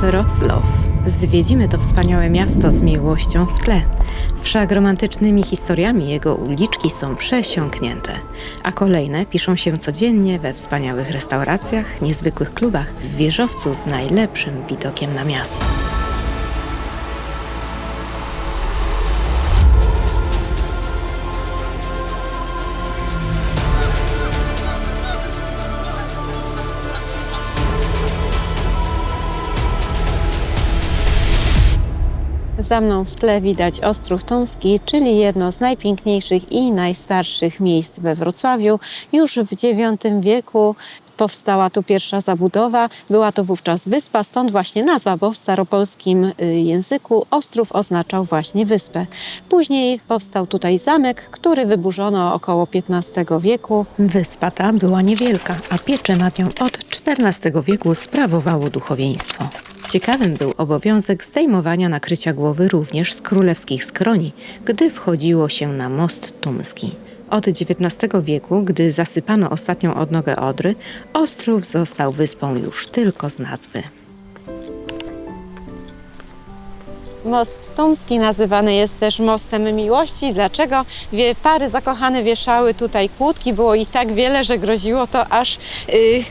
Wrocław. Zwiedzimy to wspaniałe miasto z miłością w tle. Wszak romantycznymi historiami jego uliczki są przesiąknięte, a kolejne piszą się codziennie we wspaniałych restauracjach, niezwykłych klubach, w wieżowcu z najlepszym widokiem na miasto. Za mną w tle widać Ostrów Tomski, czyli jedno z najpiękniejszych i najstarszych miejsc we Wrocławiu. Już w IX wieku powstała tu pierwsza zabudowa. Była to wówczas wyspa, stąd właśnie nazwa, bo w staropolskim y, języku Ostrów oznaczał właśnie wyspę. Później powstał tutaj zamek, który wyburzono około XV wieku. Wyspa ta była niewielka, a pieczę nad nią od XIV wieku sprawowało duchowieństwo. Ciekawym był obowiązek zdejmowania nakrycia głowy również z królewskich skroni, gdy wchodziło się na most tumski. Od XIX wieku, gdy zasypano ostatnią odnogę Odry, Ostrów został wyspą już tylko z nazwy. Most Tumski nazywany jest też mostem miłości. Dlaczego? Wie, pary zakochane wieszały tutaj kłódki. Było ich tak wiele, że groziło to aż y,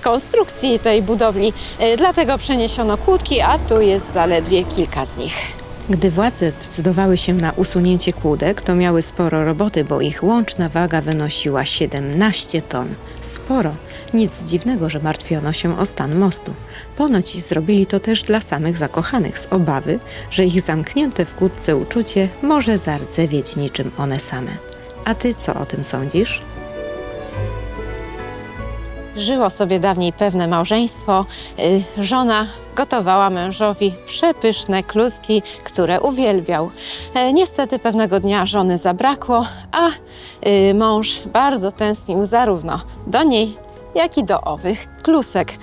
konstrukcji tej budowli. Y, dlatego przeniesiono kłódki, a tu jest zaledwie kilka z nich. Gdy władze zdecydowały się na usunięcie kłódek, to miały sporo roboty, bo ich łączna waga wynosiła 17 ton. Sporo. Nic dziwnego, że martwiono się o stan mostu. Ponoć zrobili to też dla samych zakochanych z obawy, że ich zamknięte w kłódce uczucie może zardzewieć niczym one same. A ty co o tym sądzisz? Żyło sobie dawniej pewne małżeństwo. Y, Żona gotowała mężowi przepyszne kluski, które uwielbiał. E, Niestety pewnego dnia żony zabrakło, a y, mąż bardzo tęsknił zarówno do niej, jak i do owych klusek.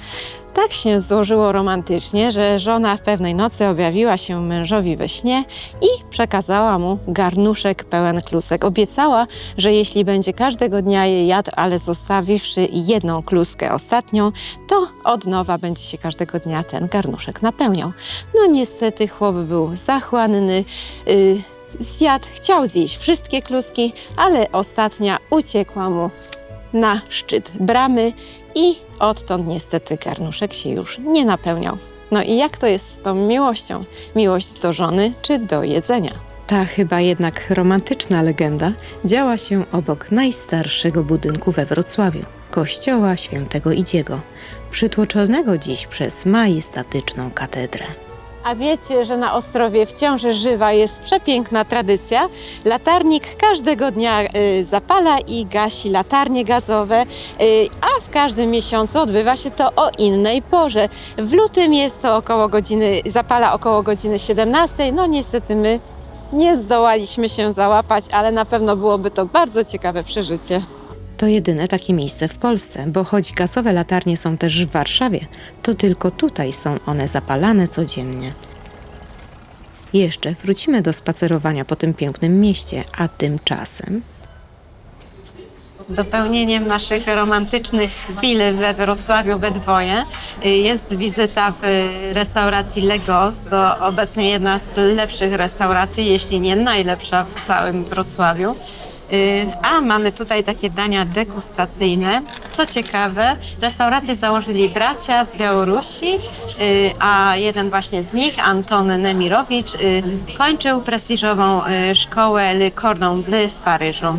Tak się złożyło romantycznie, że żona w pewnej nocy objawiła się mężowi we śnie i przekazała mu garnuszek pełen klusek. Obiecała, że jeśli będzie każdego dnia je jadł, ale zostawiwszy jedną kluskę ostatnią, to od nowa będzie się każdego dnia ten garnuszek napełniał. No niestety chłop był zachłanny, yy, zjadł, chciał zjeść wszystkie kluski, ale ostatnia uciekła mu na szczyt bramy i odtąd niestety garnuszek się już nie napełniał. No i jak to jest z tą miłością? Miłość do żony czy do jedzenia? Ta chyba jednak romantyczna legenda działa się obok najstarszego budynku we Wrocławiu kościoła świętego Idziego, przytłoczonego dziś przez majestatyczną katedrę. A wiecie, że na Ostrowie wciąż żywa jest przepiękna tradycja. Latarnik każdego dnia y, zapala i gasi latarnie gazowe, y, a w każdym miesiącu odbywa się to o innej porze. W lutym jest to około godziny, zapala około godziny 17. No niestety my nie zdołaliśmy się załapać, ale na pewno byłoby to bardzo ciekawe przeżycie. To jedyne takie miejsce w Polsce, bo choć gazowe latarnie są też w Warszawie, to tylko tutaj są one zapalane codziennie. Jeszcze wrócimy do spacerowania po tym pięknym mieście, a tymczasem Dopełnieniem naszych romantycznych chwil we Wrocławiu we dwoje jest wizyta w restauracji Legos. To obecnie jedna z lepszych restauracji, jeśli nie najlepsza w całym Wrocławiu. Y, A mamy tutaj takie dania degustacyjne. Co ciekawe, restaurację założyli bracia z Białorusi, y, a jeden właśnie z nich, Anton Nemirowicz, y, kończył prestiżową szkołę Le Cordon Bleu w Paryżu.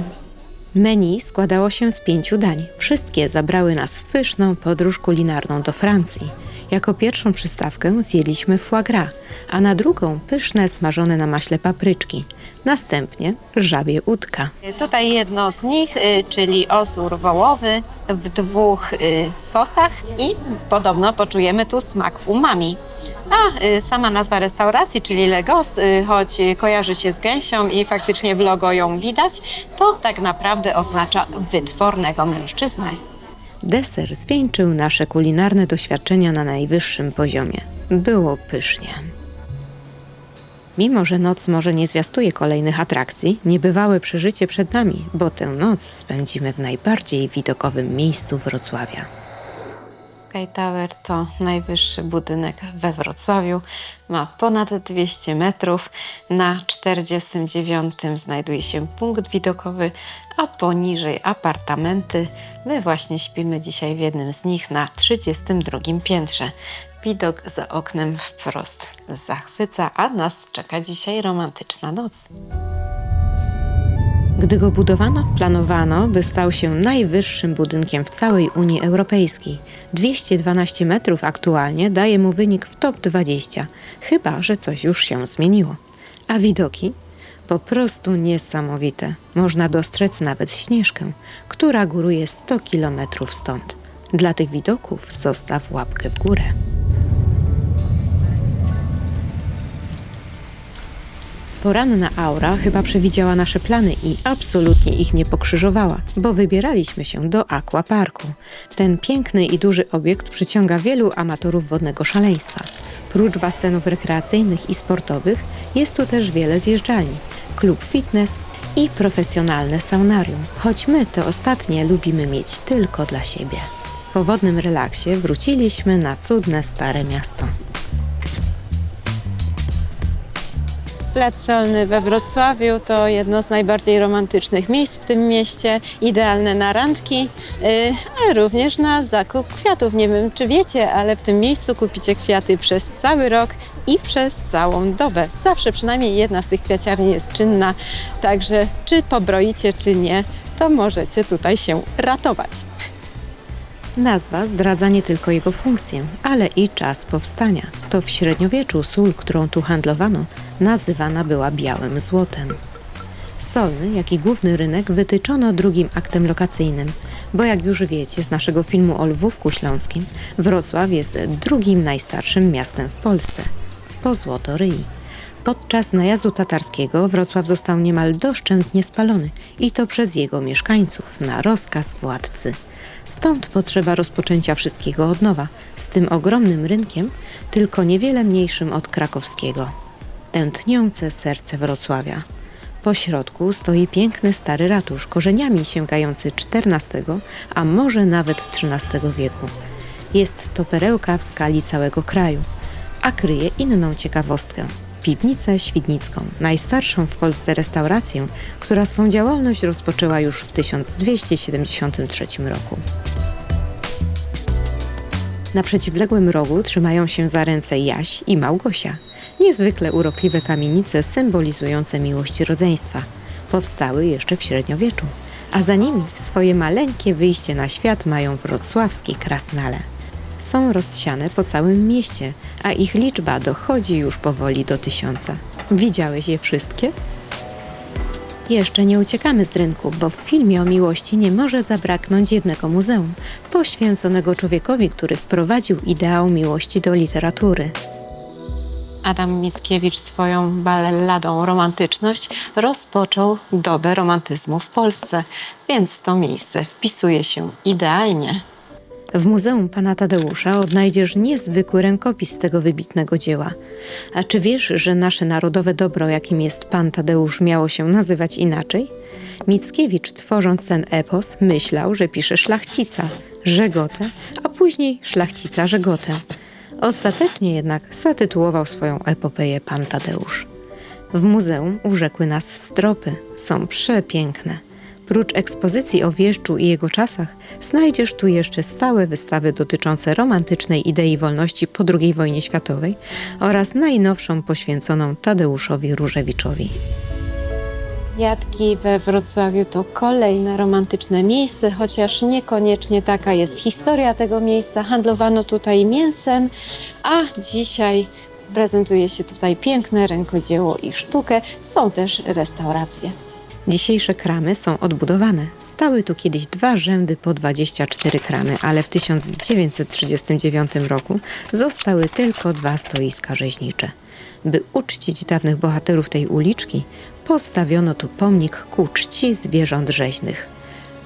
Menu składało się z pięciu dań. Wszystkie zabrały nas w pyszną podróż kulinarną do Francji. Jako pierwszą przystawkę zjedliśmy foie gras, a na drugą pyszne smażone na maśle papryczki. Następnie żabie udka. Tutaj jedno z nich, y, czyli osór wołowy w dwóch y, sosach i podobno poczujemy tu smak umami. A y, sama nazwa restauracji, czyli Legos, y, choć y, kojarzy się z gęsią i faktycznie w logo ją widać, to tak naprawdę oznacza wytwornego mężczyznę. Deser zwieńczył nasze kulinarne doświadczenia na najwyższym poziomie. Było pysznie. Mimo, że noc może nie zwiastuje kolejnych atrakcji, niebywałe przeżycie przed nami, bo tę noc spędzimy w najbardziej widokowym miejscu Wrocławia. Sky Tower to najwyższy budynek we Wrocławiu. Ma ponad 200 metrów. Na 49 znajduje się punkt widokowy, a poniżej apartamenty. My właśnie śpimy dzisiaj w jednym z nich na 32 piętrze. Widok za oknem wprost zachwyca, a nas czeka dzisiaj romantyczna noc. Gdy go budowano, planowano, by stał się najwyższym budynkiem w całej Unii Europejskiej. 212 metrów aktualnie daje mu wynik w top 20, chyba że coś już się zmieniło. A widoki? Po prostu niesamowite. Można dostrzec nawet śnieżkę, która góruje 100 kilometrów stąd. Dla tych widoków zostaw łapkę w górę. Poranna aura chyba przewidziała nasze plany i absolutnie ich nie pokrzyżowała, bo wybieraliśmy się do aquaparku. Ten piękny i duży obiekt przyciąga wielu amatorów wodnego szaleństwa. Prócz basenów rekreacyjnych i sportowych jest tu też wiele zjeżdżalni, klub fitness i profesjonalne saunarium, choć my te ostatnie lubimy mieć tylko dla siebie. Po wodnym relaksie wróciliśmy na cudne stare miasto. Plac Solny we Wrocławiu to jedno z najbardziej romantycznych miejsc w tym mieście, idealne na randki, yy, ale również na zakup kwiatów. Nie wiem, czy wiecie, ale w tym miejscu kupicie kwiaty przez cały rok i przez całą dobę. Zawsze przynajmniej jedna z tych kwiaciarni jest czynna, także czy pobroicie, czy nie, to możecie tutaj się ratować. Nazwa zdradza nie tylko jego funkcję, ale i czas powstania. To w średniowieczu sól, którą tu handlowano, nazywana była białym złotem. Solny, jak i główny rynek wytyczono drugim aktem lokacyjnym, bo jak już wiecie z naszego filmu o Lwówku Śląskim, Wrocław jest drugim najstarszym miastem w Polsce, po Złotoryi. Podczas najazdu tatarskiego Wrocław został niemal doszczętnie spalony i to przez jego mieszkańców na rozkaz władcy. Stąd potrzeba rozpoczęcia wszystkiego od nowa, z tym ogromnym rynkiem, tylko niewiele mniejszym od krakowskiego. Tętniące serce Wrocławia. Po środku stoi piękny stary ratusz, korzeniami sięgający XIV, a może nawet XIII wieku. Jest to perełka w skali całego kraju, a kryje inną ciekawostkę. Piwnicę Świdnicką, najstarszą w Polsce restaurację, która swą działalność rozpoczęła już w 1273 roku. Na przeciwległym rogu trzymają się za ręce Jaś i Małgosia. Niezwykle urokliwe kamienice symbolizujące miłość rodzeństwa. Powstały jeszcze w średniowieczu, a za nimi swoje maleńkie wyjście na świat mają wrocławskie krasnale. Są rozsiane po całym mieście, a ich liczba dochodzi już powoli do tysiąca. Widziałeś je wszystkie? Jeszcze nie uciekamy z rynku, bo w filmie o miłości nie może zabraknąć jednego muzeum, poświęconego człowiekowi, który wprowadził ideał miłości do literatury. Adam Mickiewicz swoją balelladą Romantyczność rozpoczął dobę romantyzmu w Polsce, więc to miejsce wpisuje się idealnie. W Muzeum Pana Tadeusza odnajdziesz niezwykły rękopis tego wybitnego dzieła. A czy wiesz, że nasze narodowe dobro, jakim jest Pan Tadeusz, miało się nazywać inaczej? Mickiewicz, tworząc ten epos, myślał, że pisze szlachcica, Żegotę, a później szlachcica Żegotę. Ostatecznie jednak zatytułował swoją epopeję Pan Tadeusz. W muzeum urzekły nas stropy, są przepiękne. Prócz ekspozycji o wieszczu i jego czasach, znajdziesz tu jeszcze stałe wystawy dotyczące romantycznej idei wolności po II wojnie światowej oraz najnowszą poświęconą Tadeuszowi Różewiczowi. Jadki we Wrocławiu to kolejne romantyczne miejsce, chociaż niekoniecznie taka jest historia tego miejsca. Handlowano tutaj mięsem, a dzisiaj prezentuje się tutaj piękne rękodzieło i sztukę. Są też restauracje. Dzisiejsze kramy są odbudowane. Stały tu kiedyś dwa rzędy po 24 kramy, ale w 1939 roku zostały tylko dwa stoiska rzeźnicze. By uczcić dawnych bohaterów tej uliczki, postawiono tu pomnik ku czci zwierząt rzeźnych.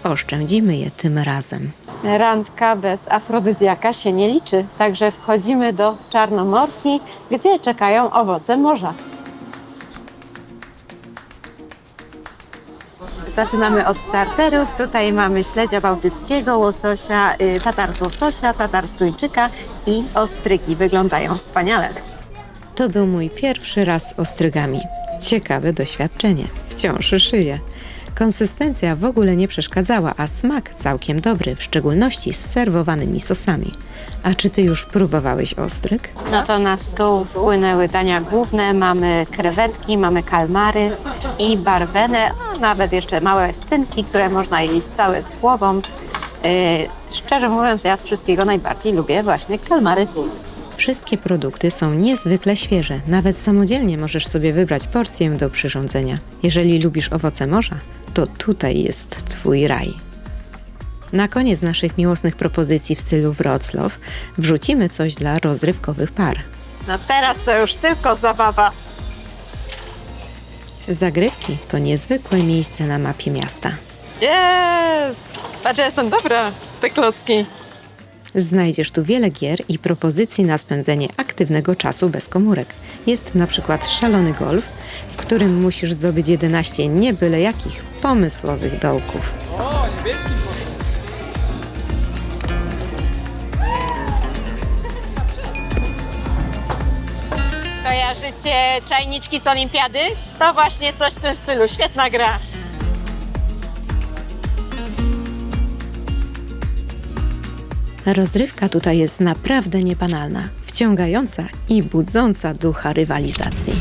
Oszczędzimy je tym razem. Randka bez afrodyzjaka się nie liczy, także wchodzimy do Czarnomorki, gdzie czekają owoce morza. Zaczynamy od starterów. Tutaj mamy śledzia bałtyckiego, łososia, y, tatar z łososia, tatar z tuńczyka i ostrygi. Wyglądają wspaniale. To był mój pierwszy raz z ostrygami. Ciekawe doświadczenie. Wciąż szyję. Konsystencja w ogóle nie przeszkadzała, a smak całkiem dobry, w szczególności z serwowanymi sosami. A czy ty już próbowałeś ostryg? No to na stół wpłynęły dania główne. Mamy krewetki, mamy kalmary i barwenę, a nawet jeszcze małe stynki, które można jeść całe z głową. Yy, szczerze mówiąc, ja z wszystkiego najbardziej lubię właśnie kalmary. Wszystkie produkty są niezwykle świeże. Nawet samodzielnie możesz sobie wybrać porcję do przyrządzenia. Jeżeli lubisz owoce morza, to tutaj jest Twój raj. Na koniec naszych miłosnych propozycji w stylu Wrocław wrzucimy coś dla rozrywkowych par. No teraz to już tylko zabawa. Zagrywki to niezwykłe miejsce na mapie miasta. Jest! Patrz, ja jestem dobra, te klocki. Znajdziesz tu wiele gier i propozycji na spędzenie aktywnego czasu bez komórek. Jest na przykład szalony golf, w którym musisz zdobyć 11 nie byle jakich pomysłowych dołków. O, niebieski Kojarzycie czajniczki z olimpiady? To właśnie coś w tym stylu. Świetna gra. Rozrywka tutaj jest naprawdę niebanalna, wciągająca i budząca ducha rywalizacji.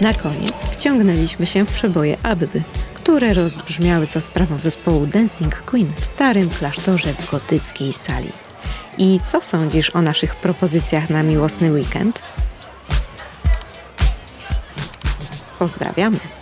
Na koniec wciągnęliśmy się w przeboje Abby, które rozbrzmiały za sprawą zespołu Dancing Queen w starym klasztorze w gotyckiej sali. I co sądzisz o naszych propozycjach na miłosny weekend? Pozdrawiamy!